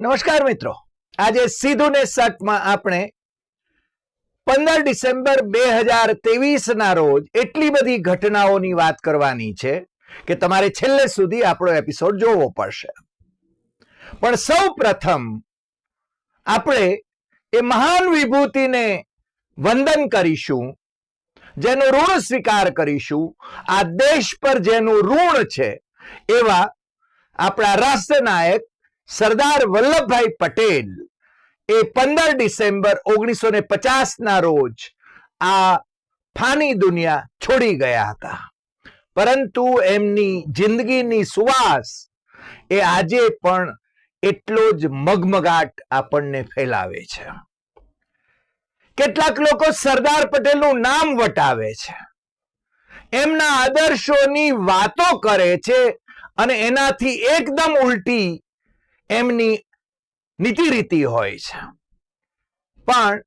નમસ્કાર મિત્રો. આજે સીધું ને સટમાં આપણે પંદર ડિસેમ્બર બે હજાર ના રોજ એટલી બધી ઘટનાઓની વાત કરવાની છે કે તમારે છેલ્લે સુધી આપણો એપિસોડ જોવો પડશે. પણ સૌ પ્રથમ આપણે એ મહાન વિભૂતિને વંદન કરીશું, જેનો ઋણ સ્વીકાર કરીશું. આ દેશ પર જેનું ઋણ છે એવા આપણા રાષ્ટ્રનાયક સરદાર વલ્લભભાઈ પટેલ એ પંદર ડિસેમ્બર ઓગણીસો ને પચાસના રોજ આ ફાની દુનિયા છોડી ગયા હતા. પરંતુ એમની જિંદગીની સુવાસ એ આજે પણ એટલો જ મગમગાટ આપણને ફેલાવે છે. કેટલાક લોકો સરદાર પટેલનું નામ વટાવે છે. એમના આદર્શોની વાતો કરે છે અને એનાથી એકદમ ઉલટી એમની નીતિ રીતિ હોય છે. પણ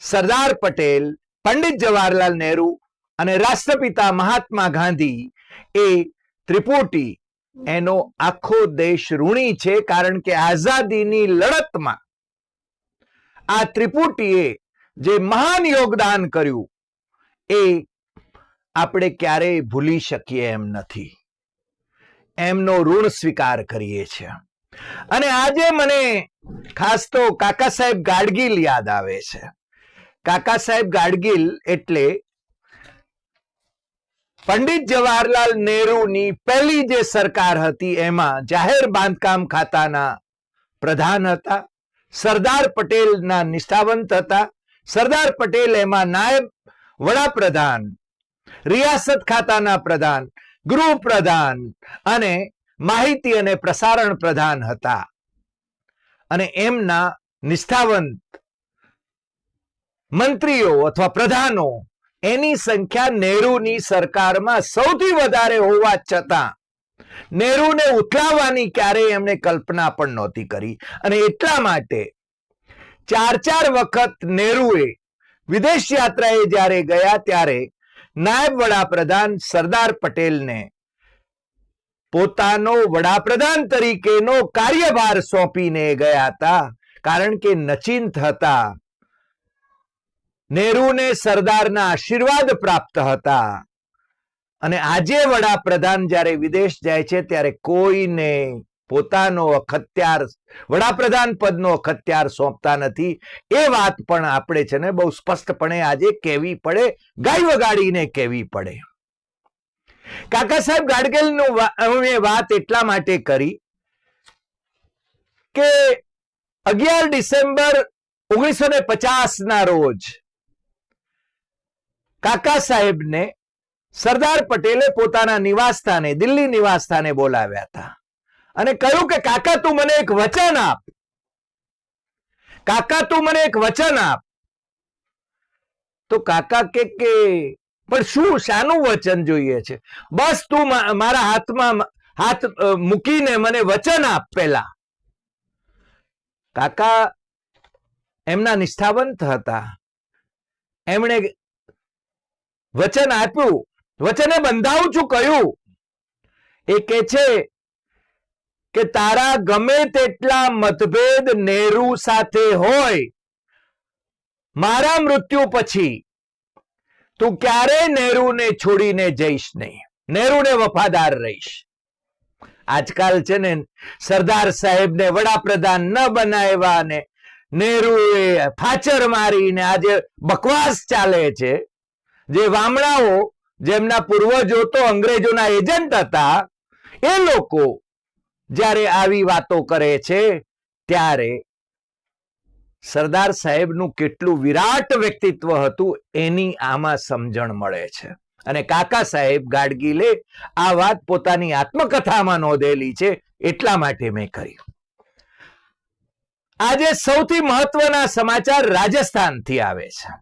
સરદાર પટેલ, પંડિત જવાહરલાલ નહેરુ અને રાષ્ટ્રપિતા મહાત્મા ગાંધી એ ત્રિપુટી, એનો આખો દેશ ઋણી છે કારણ કે આઝાદીની લડતમાં આ ત્રિપુટીએ જે મહાન યોગદાન કર્યું એ આપણે ક્યારેય ભૂલી શકીએ એમ નથી. એમનો ઋણ સ્વીકાર કરીએ છીએ. અને આજે મને ખાસ તો કાકા સાહેબ ગાડગીલ યાદ આવે છે. કાકા સાહેબ ગાડગીલ એટલે પંડિત જવાહરલાલ નેહરુની પહેલી જે સરકાર હતી, એમાં જાહેર બાંધકામ ખાતાના પ્રધાન હતા, સરદાર પટેલના નિષ્ઠાવંત હતા, સરદાર પટેલ એમાં નાયબ વડાપ્રધાન, રિયાસત ખાતાના પ્રધાન ગૃહ પ્રધાન અને માહિતી અને પ્રસારણ પ્રધાન હતા. અને એમના નિષ્ઠાવંત મંત્રીઓ અથવા પ્રધાનો એની સંખ્યા નહેરુની સરકારમાં સૌથી વધારે હોવા છતાં નહેરુને ઉથલાવવાની ક્યારેય એમણે કલ્પના પણ નહોતી કરી. અને એટલા માટે ચાર ચાર વખત નહેરુએ વિદેશ યાત્રાએ જ્યારે ગયા ત્યારે નાયબ વડાપ્રધાન સરદાર પટેલને પોતાનો વડાપ્રધાન તરીકેનો કાર્યભાર સોંપીને ગયા હતા. કારણ કે નચિંત હતા. નેહરુને સરદારના આશીર્વાદ પ્રાપ્ત હતા. અને આજે વડાપ્રધાન જ્યારે વિદેશ જાય છે, ત્યારે કોઈને પોતાનો અખત્યાર, વડાપ્રધાન પદનો અખત્યાર સોંપતા નથી. એ વાત પણ આપણે છે ને બહુ સ્પષ્ટપણે આજે કહેવી પડે ગાય વગાડીને કહેવી પડે. કાકા સાહેબ, ગાડગેલનું મેં વાત એટલા માટે કરી કે અગિયાર ડિસેમ્બર ઓગણીસો ને રોજ કાકા સાહેબને સરદાર પટેલે પોતાના નિવાસસ્થાને, દિલ્હી નિવાસ સ્થાને બોલાવ્યા હતા. અને કહ્યું કે, કાકા, તું મને એક વચન આપ. કાકા, તું મને એક વચન આપ. તો કાકા કે પણ શું, શાનું વચન જોઈએ છે? બસ તું મારા હાથમાં હાથ મૂકીને મને વચન આપ પેલા કાકા એમના નિષ્ઠાવંત હતા. એમણે વચન આપ્યું. વચને બંધાવું છું કયું એ કે છે કે તારા ગમે તેટલા મતભેદ નેહરુ સાથે હોય, મારા મૃત્યુ પછી તું ક્યારેય નહેરુને છોડીને જઈશ નહીં. નહેરુને વફાદાર રહીશ. આજકાલ છે ને, સરદાર સાહેબને વડાપ્રધાન ન બનાવ્યા ને નહેરુએ ફાચર મારીને આજે બકવાસ ચાલે છે. જે વામણાઓ, જેમના પૂર્વજો તો અંગ્રેજોના એજન્ટ હતા, એ લોકો જ્યારે આવી વાતો કરે છે, ત્યારે સરદાર સાહેબનું કેટલું વિરાટ વ્યક્તિત્વ હતું એની આમાં સમજણ મળે છે. અને કાકા સાહેબ ગાડગીલે આ વાત પોતાની આત્મકથામાં નોંધેલી છે, એટલા માટે મેં કરી. આજે સૌથી મહત્વના સમાચાર રાજસ્થાનથી આવે છે.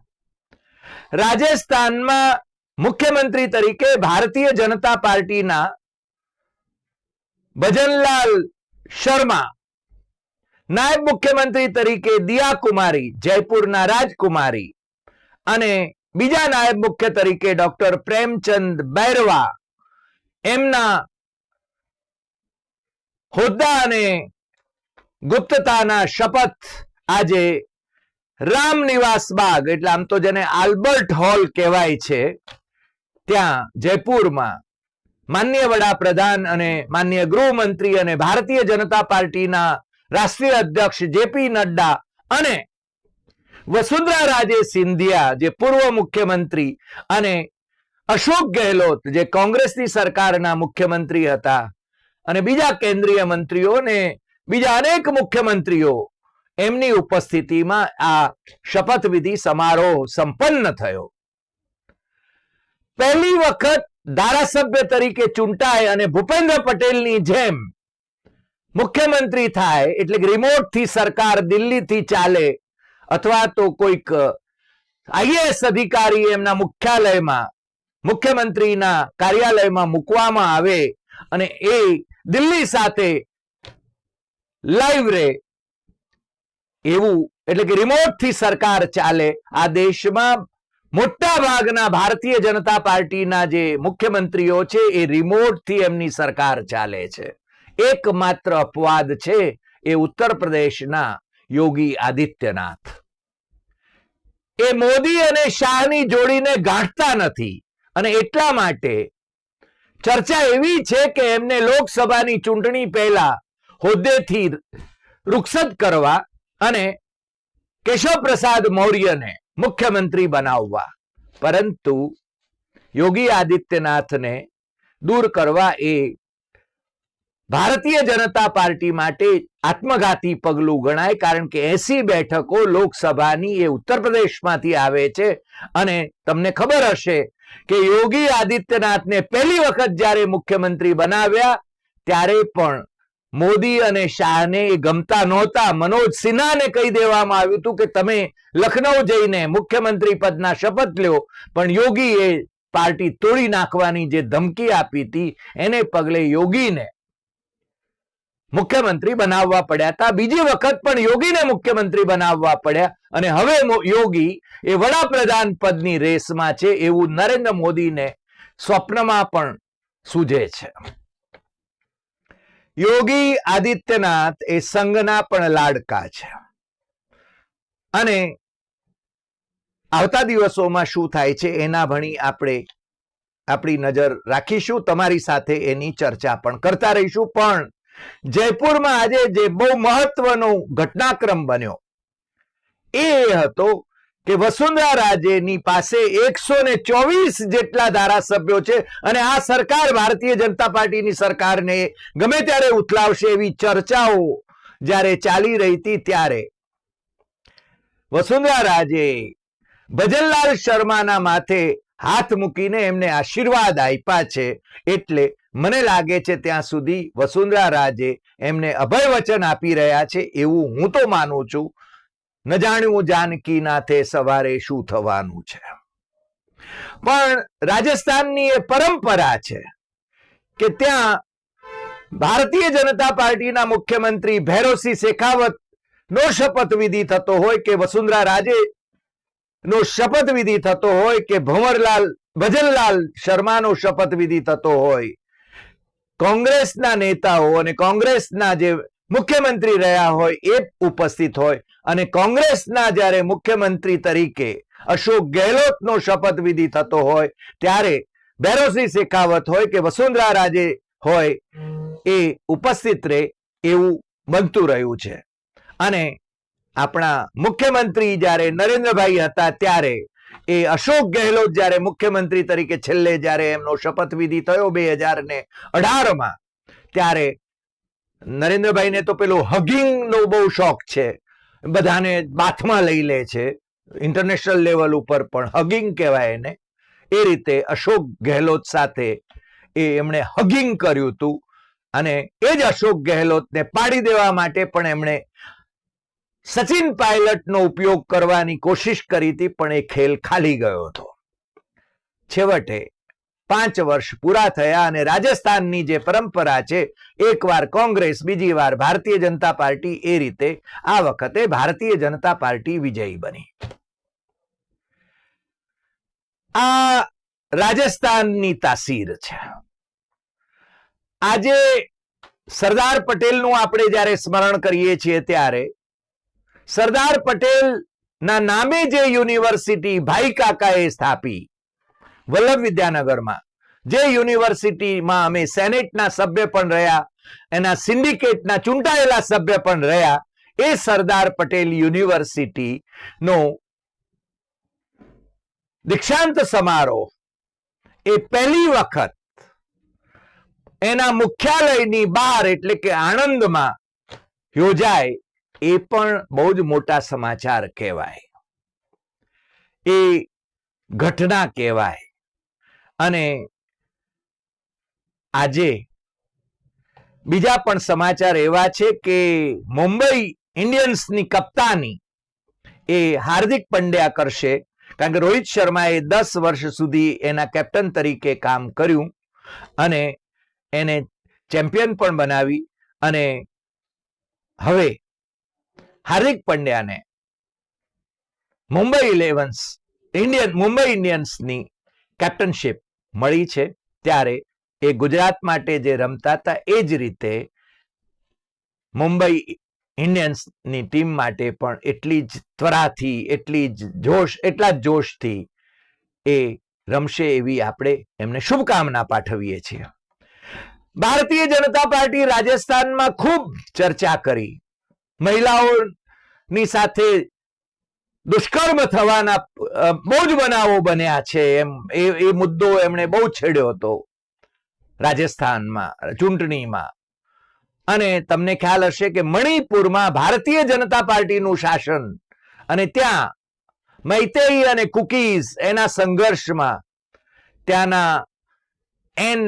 રાજસ્થાનમાં મુખ્યમંત્રી તરીકે ભારતીય જનતા પાર્ટીના ભજનલાલ શર્મા નાયબ મુખ્યમંત્રી તરીકે દિયા કુમારી જયપુરના રાજકુમારી અને બીજા નાયબ મુખ્ય તરીકે ડોક્ટર પ્રેમચંદ બૈરવા. એમના હોદ્દા અને ગુપ્તતાના શપથ આજે રામ નિવાસ બાગ, એટલે આમ તો જેને આલ્બર્ટ હોલ કહેવાય છે, ત્યાં જયપુરમાં માન્ય વડાપ્રધાન અને માન્ય ગૃહમંત્રી અને ભારતીય જનતા પાર્ટીના રાષ્ટ્રીય અધ્યક્ષ જેપી નડ્ડા અને વસુંધરા રાજે સિંધિયા, જે પૂર્વ મુખ્યમંત્રી અને અશોક ગેહલોત, જે કોંગ્રેસની સરકારના મુખ્યમંત્રી હતા અને બીજા કેન્દ્રીય મંત્રીઓ ને બીજા અનેક મુખ્યમંત્રીઓ, એમની ઉપસ્થિતિમાં આ શપથવિધિ સમારોહ સંપન્ન થયો. પહેલી વખત ધારાસભ્ય તરીકે ચૂંટાય અને ભૂપેન્દ્ર પટેલની જેમ મુખ્યમંત્રી થાય એટલે કે રિમોટ સરકાર દિલ્હીથી ચાલે અથવા તો કોઈક આઈએએસ અધિકારી એમના મુખ્યાલયમાં, મુખ્યમંત્રીના કાર્યાલયમાં મૂકવામાં આવે અને એ દિલ્હી સાથે લાઈવ રે. એવું એટલે કે રિમોટથી સરકાર ચાલે. આ દેશમાં મોટા ભાગના ભારતીય જનતા પાર્ટીના જે મુખ્યમંત્રીઓ છે એ રિમોટથી એમની સરકાર ચાલે છે. એકમાત્ર અપવાદ છે એ ઉત્તર પ્રદેશના યોગી આદિત્યનાથ. એ મોદી અને શાહની જોડીને ગાંઠતા નથી અને એટલા માટે ચર્ચા એવી છે કે એમને લોકસભાની ચૂંટણી પહેલા હોદ્દેથી રૂખસત કરવા અને કેશવ પ્રસાદ મૌર્યને મુખ્યમંત્રી બનાવવા. પરંતુ યોગી આદિત્યનાથને દૂર કરવા એ ભારતીય જનતા પાર્ટી માટે આત્મઘાતી પગલું ગણાય કારણ કે એસી બેઠકો લોકસભાની એ ઉત્તર પ્રદેશમાંથી આવે છે. અને તમને ખબર હશે કે યોગી આદિત્યનાથને પહેલી વખત જ્યારે મુખ્યમંત્રી બનાવ્યા ત્યારે પણ મોદી અને શાહને એ ગમતા નહોતા. મનોજ સિન્હાને કહી દેવામાં આવ્યું હતું કે તમે લખનૌ જઈને મુખ્યમંત્રી પદના શપથ લ્યો, પણ યોગી એ પાર્ટી તોડી નાખવાની જે ધમકી આપી હતી, એને પગલે યોગીને મુખ્યમંત્રી બનાવવા પડ્યા હતા. બીજી વખત પણ યોગીને મુખ્યમંત્રી બનાવવા પડ્યા. અને હવે યોગી એ વડાપ્રધાન પદની રેસમાં છે એવું નરેન્દ્ર મોદીને સ્વપ્નમાં પણ સૂજે છે. યોગી આદિત્યનાથ એ સંઘના પણ લાડકા છે. અને આવતા દિવસોમાં શું થાય છે એના ભણી આપણે આપણી નજર રાખીશું. તમારી સાથે એની ચર્ચા પણ કરતા રહીશું. પણ જયપુરમાં આજે જે બહુ મહત્વનો ઘટનાક્રમ બન્યો એ હતો કે વસુંધરા રાજેની પાસે એકસો ને ચોવીસ જેટલા ધારાસભ્યો છે અને આ સરકાર ભારતીય જનતા પાર્ટીની સરકારને ગમે ત્યારે ઉથલાવશે એવી ચર્ચાઓ જ્યારે ચાલી રહી હતી ત્યારે. વસુંધરા રાજે ભજનલાલ શર્માના માથે હાથ મૂકીને એમને આશીર્વાદ આપ્યા છે એટલે મને લાગે છે ત્યાં સુધી વસુંધરા રાજે એમને અભય વચન આપી રહ્યા છે એવું હું તો માનું છું. ન જાણ્યું જાનકી નાથે સવારે શું થવાનું છે. પણ રાજસ્થાનની એ પરંપરા છે કે ત્યાં ભારતીય જનતા પાર્ટીના મુખ્યમંત્રી ભૈરોસિંહ શેખાવત નો શપથવિધિ થતો હોય કે વસુંધરા રાજે નો શપથવિધિ થતો હોય કે ભંવરલાલ, ભજનલાલ શર્માનો શપથવિધિ થતો હોય કોંગ્રેસના નેતાઓ અને કોંગ્રેસના જે મુખ્યમંત્રી રહ્યા હોય એ ઉપસ્થિત હોય. અને કોંગ્રેસના જ્યારે મુખ્યમંત્રી તરીકે અશોક ગેહલોતનો શપથ વિધિ થતો હોય, ત્યારે બેરોસી શેખાવત હોય કે વસુંધરા રાજે હોય, એ ઉપસ્થિત રહે એવું બનતું રહ્યું છે. અને આપણા મુખ્યમંત્રી જ્યારે નરેન્દ્રભાઈ હતા ત્યારે એ અશોક ગેહલોત જ્યારે મુખ્યમંત્રી તરીકે છેલ્લે જ્યારે એમનો શપથવિધિ થયો બે હજાર ને અઢારમાં, ત્યારે નરેન્દ્રભાઈને તો પેલો હગિંગનો બહુ શોખ છે. બધાને બાથમાં લઈ લે છે. ઇન્ટરનેશનલ લેવલ ઉપર પણ હગિંગ કહેવાય એને. એ રીતે અશોક ગેહલોત સાથે એ એમણે હગિંગ કર્યું હતું. અને એ જ અશોક ગેહલોતને પાડી દેવા માટે પણ એમણે સચિન પાયલટનો ઉપયોગ કરવાની કોશિશ કરી હતી, પણ એ ખેલ ખાલી ગયો હતો. છેવટે પાંચ વર્ષ પૂરા થયા અને રાજસ્થાનની જે પરંપરા છે, એકવાર કોંગ્રેસ, બીજી વાર ભારતીય જનતા પાર્ટી, એ રીતે આ વખતે ભારતીય જનતા પાર્ટી વિજયી બની. આ રાજસ્થાનની તાસીર છે. આજે સરદાર પટેલનું આપણે જ્યારે સ્મરણ કરીએ છીએ ત્યારે સરદાર પટેલ ના નામે જે યુનિવર્સિટી ભાઈ કાકાએ સ્થાપી, વલ્લભ વિદ્યાનગરમાં, જે યુનિવર્સિટીમાં અમે સેનેટના સભ્ય પણ રહ્યા, એના સિન્ડિકેટના ચૂંટાયેલા સભ્ય પણ રહ્યા, એ સરદાર પટેલ યુનિવર્સિટી નો દીક્ષાંત સમારોહ એ પહેલી વખત એના મુખ્યાલયની બહાર એટલે કે આણંદમાં યોજાય એ પણ બહુ જ મોટા સમાચાર કહેવાય. એ ઘટના કહેવાય. અને આજે બીજા પણ સમાચાર એવા છે કે મુંબઈ ઇન્ડિયન્સની કપ્તાની એ હાર્દિક પંડ્યા કરશે. કારણ કે રોહિત શર્માએ દસ વર્ષ સુધી એના કેપ્ટન તરીકે કામ કર્યું અને એને ચેમ્પિયન પણ બનાવી અને હવે હાર્દિક પંડ્યાને મુંબઈ ઇલેવન્સ ઇન્ડિયન મુંબઈ ઇન્ડિયન્સની કેપ્ટનશીપ મળી છે. ત્યારે એ ગુજરાત માટે જે રમતા હતા, એ જ રીતે મુંબઈ ઇન્ડિયન્સની ટીમ માટે પણ એટલી જ ત્વરાથી, એટલી જ જોશ, એટલા જ જોશથી એ રમશે એવી આપણે એમને શુભકામના પાઠવીએ છીએ. ભારતીય જનતા પાર્ટી રાજસ્થાનમાં ખૂબ ચર્ચા કરી. મહિલાઓની સાથે દુષ્કર્મ થવાના બહુ જ બનાવો બન્યા છે એમ, એ એ મુદ્દો એમણે બહુ છેડ્યો હતો રાજસ્થાનમાં, ચૂંટણીમાં. અને તમને ખ્યાલ હશે કે મણિપુરમાં ભારતીય જનતા પાર્ટીનું શાસન અને ત્યાં મૈતેઈ અને કુકીઝ એના સંઘર્ષમાં ત્યાંના એન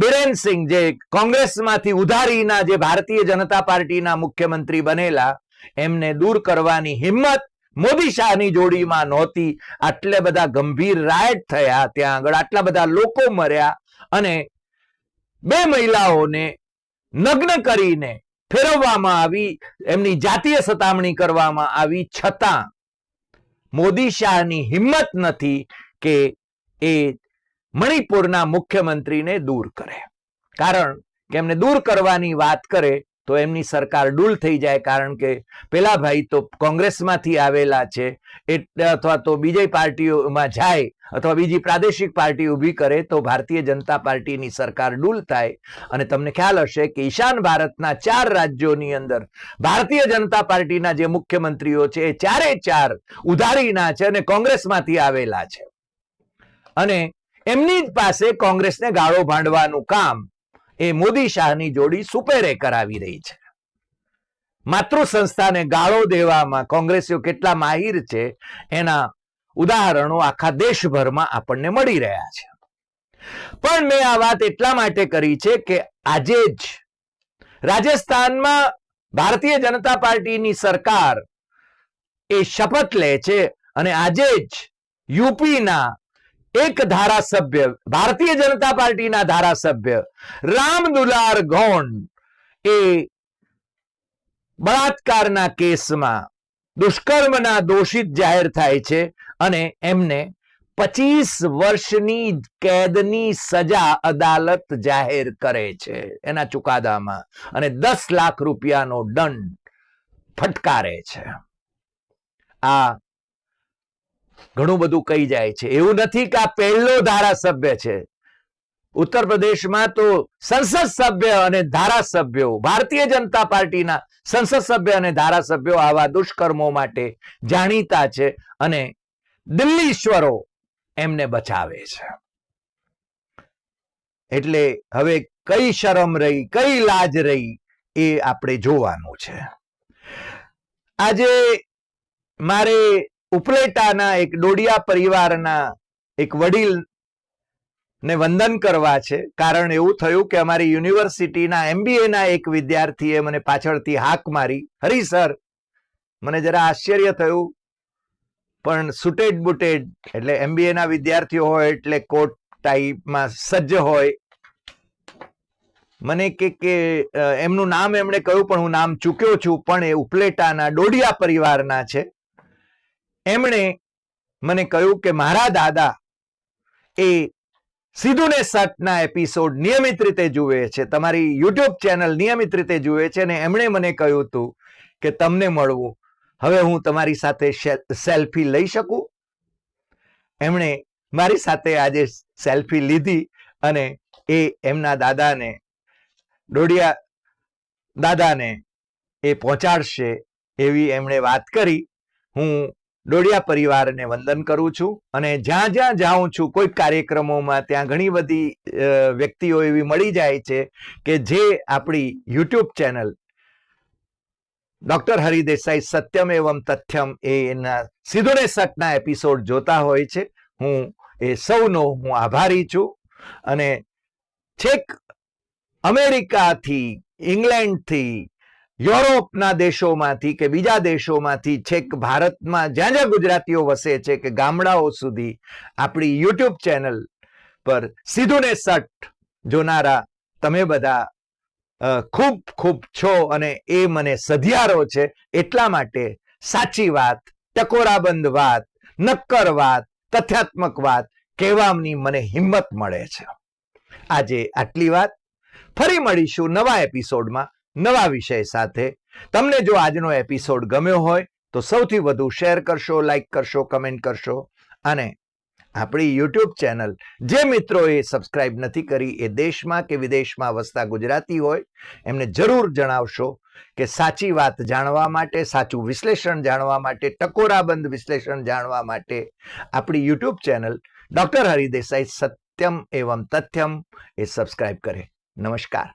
બિરેન સિંહ જે કોંગ્રેસમાંથી ઉધારીના જે ભારતીય જનતા પાર્ટીના મુખ્યમંત્રી બનેલા, એમને દૂર કરવાની હિંમત મોદી શાહની જોડીમાં નહોતી. આટલે બધા ગંભીર રાયટ થયા ત્યાં આગળ, આટલા બધા લોકો મર્યા અને બે મહિલાઓને નગ્ન કરીને ફેરવવામાં આવી, એમની જાતીય સતામણી કરવામાં આવી છતાં મોદી શાહની હિંમત નથી કે એ મણિપુરના મુખ્યમંત્રીને દૂર કરે. કારણ કે એમને દૂર કરવાની વાત કરે તો એમની સરકાર ડૂલ થઈ જાય કારણ કે પેલા ભાઈ તો કોંગ્રેસમાંથી આવેલા છે અથવા તો બીજી પાર્ટીઓમાં જાય અથવા બીજી પ્રાદેશિક પાર્ટી ઊભી કરે તો ભારતીય જનતા પાર્ટીની સરકાર ડૂલ થાય. અને તમને ખ્યાલ હશે કે ઈશાન ભારતના ચાર રાજ્યોની અંદર ભારતીય જનતા પાર્ટીના જે મુખ્યમંત્રીઓ છે એ ચારે ચાર ઉધારીના છે અને કોંગ્રેસમાંથી આવેલા છે. અને એમની જ પાસે કોંગ્રેસને ગાળો ભાંડવાનું કામ એ મોદી શાહની જોડી સુપેરે કરાવી રહી છે. માતૃ સંસ્થાને ગાળો દેવામાં કોંગ્રેસીઓ કેટલા માહિર છે એના ઉદાહરણો આખા દેશભરમાં આપણને મળી રહ્યા છે. પણ મેં આ વાત એટલા માટે કરી છે કે આજે જ રાજસ્થાનમાં ભારતીય જનતા પાર્ટીની સરકાર એ શપથ લે છે અને આજે જ યુપીના એક ધારાસભ્ય, ભારતીય જનતા પાર્ટીના ધારાસભ્ય, રામ દુલાર ગોંડ એ બળાત્કારના કેસમાં દુષ્કર્મના દોષિત જાહેર થાય છે અને એમને પચીસ વર્ષની કેદની સજા અદાલત જાહેર કરે છે એના ચુકાદામાં અને દસ લાખ રૂપિયાનો દંડ ફટકારે છે. આ ઘણું બધું કહી જાય છે. એવું નથી કે આ પહેલો ધારાસભ્ય છે. ઉત્તર પ્રદેશમાં તો સંસદ સભ્ય અને ધારાસભ્યો, ભારતીય જનતા પાર્ટીના સંસદ સભ્ય અને ધારાસભ્યો આવા દુષ્કર્મો માટે જાણીતા છે અને દિલ્હીશ્વરો એમને બચાવે છે. એટલે હવે કઈ શરમ રહી, કઈ લાજ રહી એ આપણે જોવાનું છે. આજે મારે ઉપલેટાના એક ડોડિયા પરિવારના એક વડીલ ને વંદન કરવા છે. કારણ એવું થયું કે અમારી યુનિવર્સિટીના એમબીએના એક વિદ્યાર્થીએ મને પાછળથી હાક મારી. હરી સર. મને જરા આશ્ચર્ય થયું. પણ સુટેડ બુટેડ, એટલે એમબીએ ના વિદ્યાર્થીઓ હોય, એટલે કોટ ટાઈપમાં સજ્જ હોય. મને કે કે એમનું નામ એમણે કહ્યું, પણ હું નામ ચૂક્યો છું. પણ એ ઉપલેટાના ડોડિયા પરિવારના છે. એમણે મને કહ્યું કે મારા દાદા એ સીધું ને સટના એપિસોડ નિયમિત રીતે જુએ છે. તમારી યુટ્યુબ ચેનલ નિયમિત રીતે જુએ છે અને એમણે મને કહ્યું હતું કે તમને મળવું. હવે હું તમારી સાથે સેલ્ફી લઈ શકું? એમણે મારી સાથે આજે સેલ્ફી લીધી અને એ એમના દાદાને, ડોડિયા દાદાને એ પહોંચાડશે એવી એમણે વાત કરી. હું ડોડિયા પરિવારને વંદન કરું છું અને જ્યાં જ્યાં જાઉં છું કોઈ કાર્યક્રમોમાં ત્યાં ઘણી બધી વ્યક્તિઓ એવી મળી જાય છે કે જે આપણી યુટ્યુબ ચેનલ ડોક્ટર હરિદેસાઈ સત્યમ એવમ તથ્યમ એના સીધો સટના એપિસોડ જોતા હોય છે. હું એ સૌનો હું આભારી છું અને છેક અમેરિકાથી, ઇંગ્લેન્ડથી યુરોપના દેશોમાંથી કે બીજા દેશોમાંથી છેક ભારતમાં જ્યાં જ્યાં ગુજરાતીઓ વસે છે કે ગામડાઓ સુધી આપણી યુટ્યુબ ચેનલ પર સીધું ને સટ જોનારા તમે બધા ખૂબ ખૂબ છો અને એ મને સધિયારો છે. એટલા માટે સાચી વાત, ટકોરાબંધ વાત, નક્કર વાત, તથ્યાત્મક વાત કહેવાની મને હિંમત મળે છે. આજે આટલી વાત. ફરી મળીશું નવા એપિસોડમાં. નવા વિષય સાથે. તમને જો આજનો એપિસોડ ગમ્યો હોય, તો સૌથી વધુ શેર કરશો લાઈક કરશો કમેન્ટ કરશો. અને આપણી યુટ્યુબ ચેનલ જે મિત્રોએ સબસ્ક્રાઇબ નથી કરી, એ દેશમાં કે વિદેશમાં વસતા ગુજરાતી હોય, એમને જરૂર જણાવશો કે સાચી વાત જાણવા માટે, સાચું વિશ્લેષણ જાણવા માટે, ટકોરાબંધ વિશ્લેષણ જાણવા માટે આપણી યુટ્યુબ ચેનલ ડૉક્ટર હરિદેસાઈ સત્યમ એવમ તથ્યમ એ સબસ્ક્રાઇબ કરે. નમસ્કાર.